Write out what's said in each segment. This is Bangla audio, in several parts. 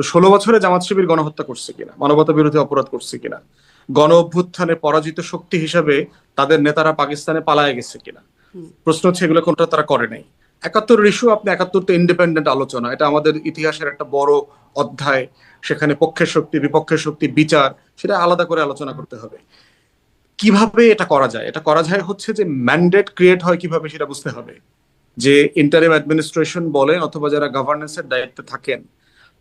তো ষোলো বছরে জামাত শিবির গণহত্যা করছে কিনা মানবতা বিরোধী অপরাধ করছে কিনা গণ অভ্যুত্থানে পরাজিত শক্তি হিসাবে তাদের নেতারা পাকিস্তানে পালায় গেছে কিনা? প্রশ্ন হচ্ছে এগুলো কোনটা তারা করে নাই। একাত্তর ইস্যু আপনি একাত্তর তো ইন্ডিপেন্ডেন্ট আলোচনা এটা আমাদের ইতিহাসের একটা বড় অধ্যায় সেখানে পক্ষের শক্তি বিপক্ষের শক্তি বিচার সেটা আলাদা করে আলোচনা করতে হবে। কীভাবে এটা করা যায়? এটা করা যায় হচ্ছে যে ম্যান্ডেট ক্রিয়েট হয় কীভাবে সেটা বুঝতে হবে। যে ইন্টারিম অ্যাডমিনিস্ট্রেশন বলেন অথবা যারা গভর্নেন্সের দায়িত্বে থাকেন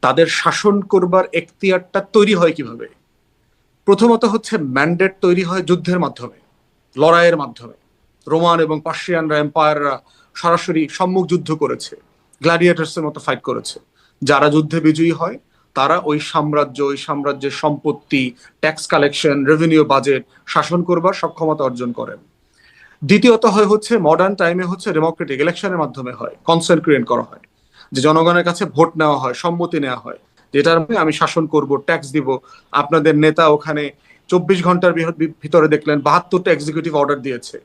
তাদের শাসন করবার এখতিয়ারটা তৈরি হয় কীভাবে? প্রথমত হচ্ছে ম্যান্ডেট তৈরি হয় যুদ্ধের মাধ্যমে, লড়াইয়ের মাধ্যমে। রোমান এবং পার্সিয়ানরা, এম্পায়াররা সরাসরি সম্মুখ যুদ্ধ করেছে গ্ল্যাডিয়েটার্সের মতো ফাইট করেছে। যারা যুদ্ধে বিজয়ী হয়, তারা ওই সাম্রাজ্য, ওই সাম্রাজ্যের সম্পত্তি ট্যাক্স কালেকশন রেভিনিউ বাজেট শাসন করবার সক্ষমতা অর্জন করেন। দ্বিতীয়ত হয় হচ্ছে মডার্ন টাইমে হচ্ছে ডেমোক্রেটিক ইলেকশনের মাধ্যমে হয় কনসেন্ট ক্রিয়েট করা হয়। যে জনগণের কাছে ভোট নেওয়া হয়, সম্মতি নেওয়া হয়, যেটার আমি শাসন করব ট্যাক্স দিব। আপনাদের নেতা ওখানে চব্বিশ ঘণ্টার ভিতরে দেখলেন, বাহাত্তরটা এক্সিকিউটিভ অর্ডার দিয়েছে।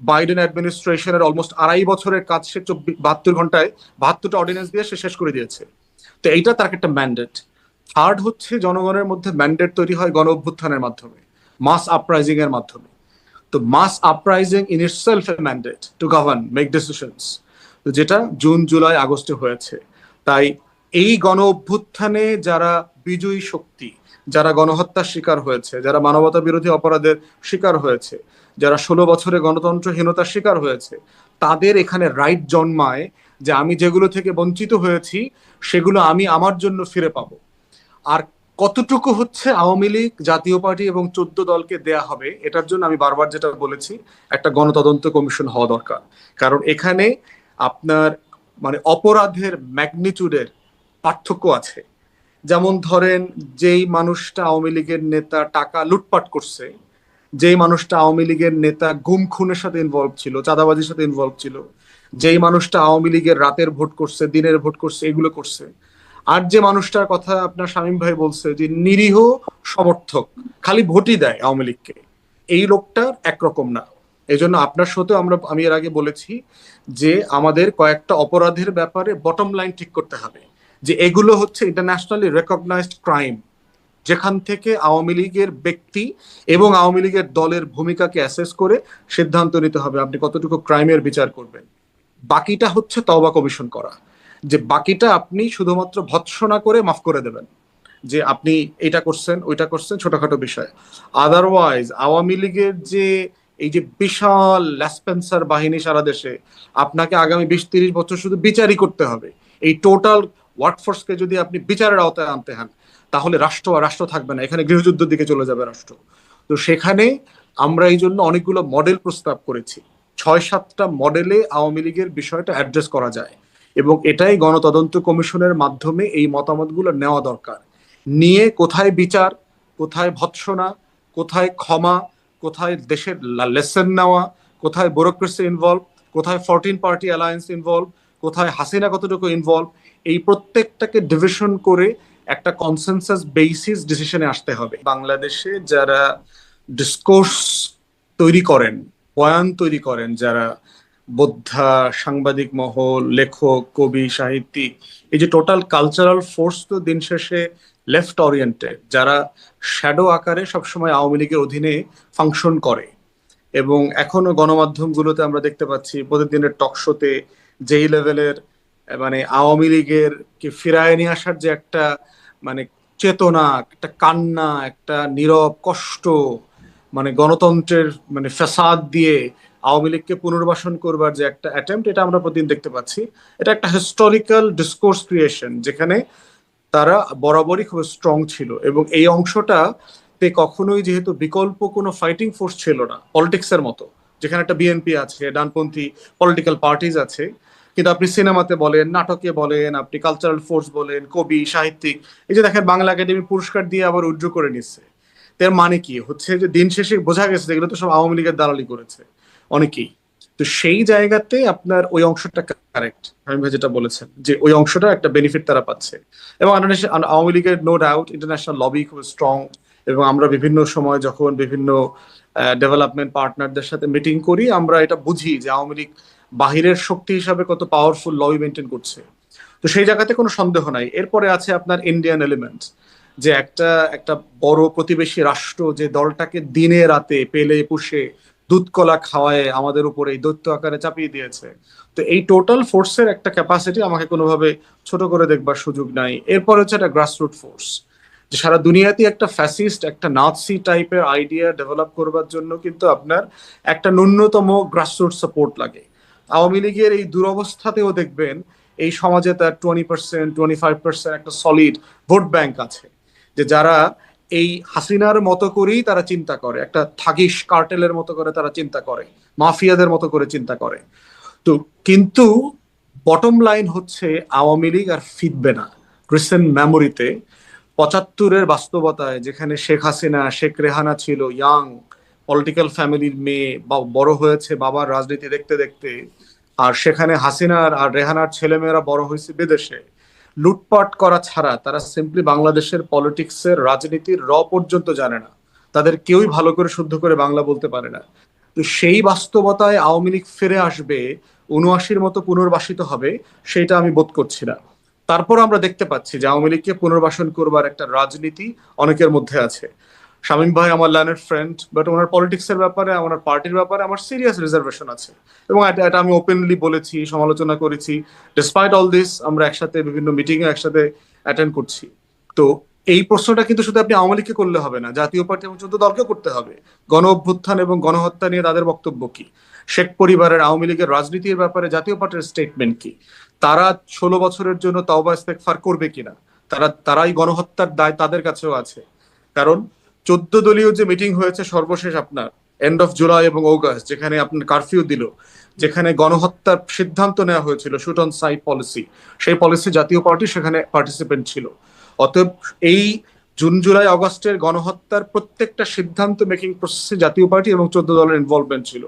বাইডেন অ্যাডমিনিস্ট্রেশনের অলমোস্ট আড়াই বছরের কাজ সে চব্বিশ বাহাত্তর ঘন্টায় বাহাত্তরটা অর্ডিন্যান্স দিয়ে সে শেষ করে দিয়েছে। তো এইটা তার একটা ম্যান্ডেট থার্ড হচ্ছে জনগণের মধ্যে ম্যান্ডেট তৈরি হয় গণ অভ্যুত্থানের মাধ্যমে মাস আপরাইজিং এর মাধ্যমে। তো mass uprising in itself a mandate to govern make decisions যেটা জুন, জুলাই, আগস্টে হয়েছে। তাই এই গণ অভ্যুত্থানে যারা বিজয়ী শক্তি, যারা গণহত্যার শিকার হয়েছে, যারা মানবতা বিরোধী অপরাধের শিকার হয়েছে, যারা ষোলো বছরে গণতন্ত্রহীনতার শিকার হয়েছে, তাদের এখানে রাইট জন্মায় যে আমি যেগুলো থেকে বঞ্চিত হয়েছি, সেগুলো আমি আমার জন্য ফিরে পাবো। আর কতটুকু হচ্ছে আওয়ামী লীগ, জাতীয় পার্টি এবং চোদ্দ দলকে দেয়া হবে, এটার জন্য আমি বারবার যেটা বলেছি, একটা গণতদন্ত কমিশন হওয়া দরকার। কারণ এখানে আপনার মানে অপরাধের ম্যাগনিটিউডের পার্থক্য আছে। যেমন ধরেন, যেই মানুষটা আওয়ামী লীগের নেতা টাকা লুটপাট করছে, যেই মানুষটা আওয়ামী লীগের নেতা গুম খুনের সাথে ইনভলভ ছিল, চাঁদাবাজির সাথে ইনভলভ ছিল, যেই মানুষটা আওয়ামী লীগের রাতের ভোট করছে, দিনের ভোট করছে, এগুলো করছে। আর যে মানুষটার কথা আপনার শামীম ভাই বলছে যে, নিরীহ সমর্থক, খালি ভোটই দেয় আওয়ামী লীগকে। এই লোকটার একরকম না। এই জন্য আপনার সাথে আমরা, আমি এর আগে বলেছি যে আমাদের কয়েকটা অপরাধের ব্যাপারে বটম লাইন ঠিক করতে হবে। যে এগুলো হচ্ছে ইন্টারন্যাশনালি রেকগনাইজড ক্রাইম যেখান থেকে আওয়ামী লীগের ব্যক্তি এবং আওয়ামী লীগের দলের ভূমিকাকে অ্যাসেস করে সিদ্ধান্ত নিতে হবে আপনি কতটুকু ক্রাইমের বিচার করবেন। বাকিটা হচ্ছে তওবা কমিশন করা। যে বাকিটা আপনি শুধুমাত্র ভৎসনা করে মাফ করে দেবেন। যে আপনি এটা করছেন, ওইটা করছেন, ছোটখাটো বিষয়। আদারওয়াইজ আওয়ামী লীগের যে এই যে বিশাল ল্যাসপেন্সার বাহিনী সারা দেশে, আপনাকে আগামী বিশ তিরিশ বছর শুধু বিচারই করতে হবে। এই টোটাল ওয়ার্কফোর্সকে যদি আপনি বিচারের আওতায় আনতে হন তাহলে রাষ্ট্র আর রাষ্ট্র থাকবে না। এখানে গৃহযুদ্ধের দিকে চলে যাবে রাষ্ট্র। তো সেখানে আমরা এই জন্য অনেকগুলো মডেল প্রস্তাব করেছি। ছয় সাতটা মডেলে আওয়ামী লীগের বিষয়টা অ্যাড্রেস করা যায়। এবং এটাই গণতদন্ত কমিশনের মাধ্যমে এই মতামতগুলো নেওয়া দরকার। নিয়ে কোথায় বিচার, কোথায় ভৎসনা, কোথায় ক্ষমা কোথায় দেশের লেসন নেওয়া, কোথায় ব্যুরোক্রেসি ইনভলভ কোথায় ফোরটিন পার্টি অ্যালায়েন্স ইনভলভ কোথায় হাসিনা কতটুকু ইনভলভ এই প্রত্যেকটাকে ডিভিশন করে একটা কনসেনসাস বেসিস ডিসিশনে আসতে হবে। বাংলাদেশে যারা ডিসকোর্স তৈরি করেন, বয়ান তৈরি করেন, যারা বোদ্ধা, সাংবাদিক মহল, লেখক, কবি, সাহিত্যিক, এই যে টোটাল কালচারাল ফোর্স তো দিন শেষে লেফট ওরিয়েন্টেড যারা শ্যাডো আকারে সবসময় আওয়ামী লীগের অধীনে ফাংশন করে। এবং এখনও গণমাধ্যমগুলোতে আমরা দেখতে পাচ্ছি, প্রতিদিনের টক শোতে যেই লেভেলের মানে আওয়ামী লীগের কে ফিরায় নিয়ে আসার যে একটা মানে চেতনা, একটা কান্না, একটা নীরব কষ্ট মানে গণতন্ত্রের মানে ফ্যাসাদ দিয়ে আওয়ামী লীগকে পুনর্বাসন করবার যে একটা অ্যাটেম্প্ট এটা আমরা প্রতিদিন দেখতে পাচ্ছি। এটা একটা হিস্টোরিক্যাল ডিসকোর্স ক্রিয়েশন যেখানে তারা বরাবরই খুব স্ট্রং ছিল এবং এই অংশটা তে কখনোই যেহেতু বিকল্প কোনো ফাইটিং ফোর্স ছিল না পলিটিক্সের মতো। যেখানে একটা বিএনপি আছে, ডানপন্থী পলিটিক্যাল পার্টিজ আছে। কিন্তু আপনি সিনেমাতে বলেন, নাটকে বলেন, আপনি কালচারাল ফোর্স বলেন, কবি, সাহিত্যিক, এই যে দেখেন বাংলা একাডেমি পুরস্কার দিয়ে আবার উজ্জ্ব করে নিচ্ছে। তার মানে কি? হচ্ছে যে দিন শেষে বোঝা গেছে এগুলো তো সব আওয়ামী লীগের দালালি করেছে, অনেকেই। তো সেই জায়গাতে আপনার ওই অংশটা কারেক্ট আমি ভাই যেটা বলেছেন, যে ওই অংশটা একটা বেনিফিট তারা পাচ্ছে। এবং আওয়ামী লীগের নো ডাউট ইন্টারন্যাশনাল লবি খুব স্ট্রং এবং আমরা বিভিন্ন সময় যখন বিভিন্ন ডেভেলপমেন্ট পার্টনারদের সাথে মিটিং করি, আমরা এটা বুঝি যে আওয়ামী লীগ বাহিরের শক্তি হিসাবে কত পাওয়ারফুল লবি মেনটেন করছে। তো সেই জায়গাতে কোনো সন্দেহ নাই। এরপরে আছে আপনার ইন্ডিয়ান এলিমেন্ট যে একটা একটা বড় প্রতিবেশী রাষ্ট্র যে দলটাকে দিনে রাতে, পেলে, পুষে দুধ কলা খাওয়ায়, আমাদের উপরে এই দৈত্য আকারে চাপিয়ে দিয়েছে। তো এই টোটাল ফোর্সের একটা ক্যাপাসিটি আমাকে কোনোভাবে ছোট করে দেখবার সুযোগ নাই। এরপর হচ্ছে একটা গ্রাসরুট ফোর্স যে সারা দুনিয়াতে একটা ফ্যাসিস্ট একটা নাৎসি টাইপের আইডিয়া ডেভেলপ করবার জন্য কিন্তু আপনার একটা ন্যূনতম গ্রাসরুট সাপোর্ট লাগে। আওয়ামী লীগের এই দুরবস্থাতেও দেখবেন, এই সমাজে তার twenty percent twenty five percent একটা সলিড ভোট ব্যাংক আছে, যে যারা এই হাসিনার মতো করেই তারা চিন্তা করে। একটা থাগিস কার্টেলের মতো করে তারা চিন্তা করে, মাফিয়াদের মতো করে চিন্তা করে। তো কিন্তু বটম লাইন হচ্ছে আওয়ামী লীগ আর ফিরবে না। রিসেন্ট মেমোরিতে পঁচাত্তরের বাস্তবতায় যেখানে শেখ হাসিনা, শেখ রেহানা ছিল ইয়াং পলিটিক্যাল ফ্যামিলির মেয়ে, বা বড় হয়েছে বাবার রাজনীতি দেখতে দেখতে, আর সেখানে হাসিনার আর রেহানার ছেলেমেয়েরা বড় হয়েছে বিদেশে। লুটপাট করা ছাড়া তারা সিম্পলি বাংলাদেশের পলিটিক্সের রাজনীতির র পর্যন্ত জানে না। তাদের কেউই ভালো করে শুদ্ধ করে বাংলা বলতে পারে না। তো সেই বাস্তবতায় আওয়ামী লীগ ফিরে আসবে উনআশির মতো পুনর্বাসিত হবে, সেটা আমি বোধ করছি না। তারপর আমরা দেখতে পাচ্ছি যে আওয়ামী লীগকে পুনর্বাসন করবার একটা রাজনীতি অনেকের মধ্যে আছে। শামীম ভাই আমার লাইনের ফ্রেন্ড বাট ওনার পলিটিক্স এর ব্যাপারে, ওনার পার্টির ব্যাপারে আমার সিরিয়াস রিজার্ভেশন আছে। এবং এটা আমি ওপেনলি বলেছি, সমালোচনা করেছি। ডিসপাইট অল দিস আমরা একসাথে বিভিন্ন মিটিং এ একসাথে অ্যাটেন্ড করছি। তো এই প্রশ্নটা কিন্তু শুধু আপনি আওয়ামী লীগকে করলে হবে না, জাতীয় পার্টি এবং চোদ্দ দলকে করতে হবে। গণ অভ্যুত্থান এবং গণহত্যা নিয়ে তাদের বক্তব্য কি? শেখ পরিবারের আওয়ামী লীগের রাজনীতির ব্যাপারে জাতীয় পার্টির স্টেটমেন্ট কি? তারা ষোলো বছরের জন্য তাওবা ইস্তেকফার করবে কিনা? তারা, তারাই গণহত্যার দায় তাদের কাছেও আছে। কারণ চোদ্দ দলীয় যে মিটিং হয়েছে সর্বশেষ আপনার এন্ড অফ জুলাই এবং অগাস্ট যেখানে আপনার কারফিউ দিল, যেখানে গণহত্যার সিদ্ধান্ত নেওয়া হয়েছিল শুট অন সাই পলিসি সেই পলিসি জাতীয় পার্টি সেখানে পার্টিসিপেন্ট ছিল। অতএব এই জুন জুলাই অগস্টের গণহত্যার প্রত্যেকটা সিদ্ধান্ত মেকিং প্রসেসে জাতীয় পার্টি এবং চোদ্দ দলের ইনভলভমেন্ট ছিল।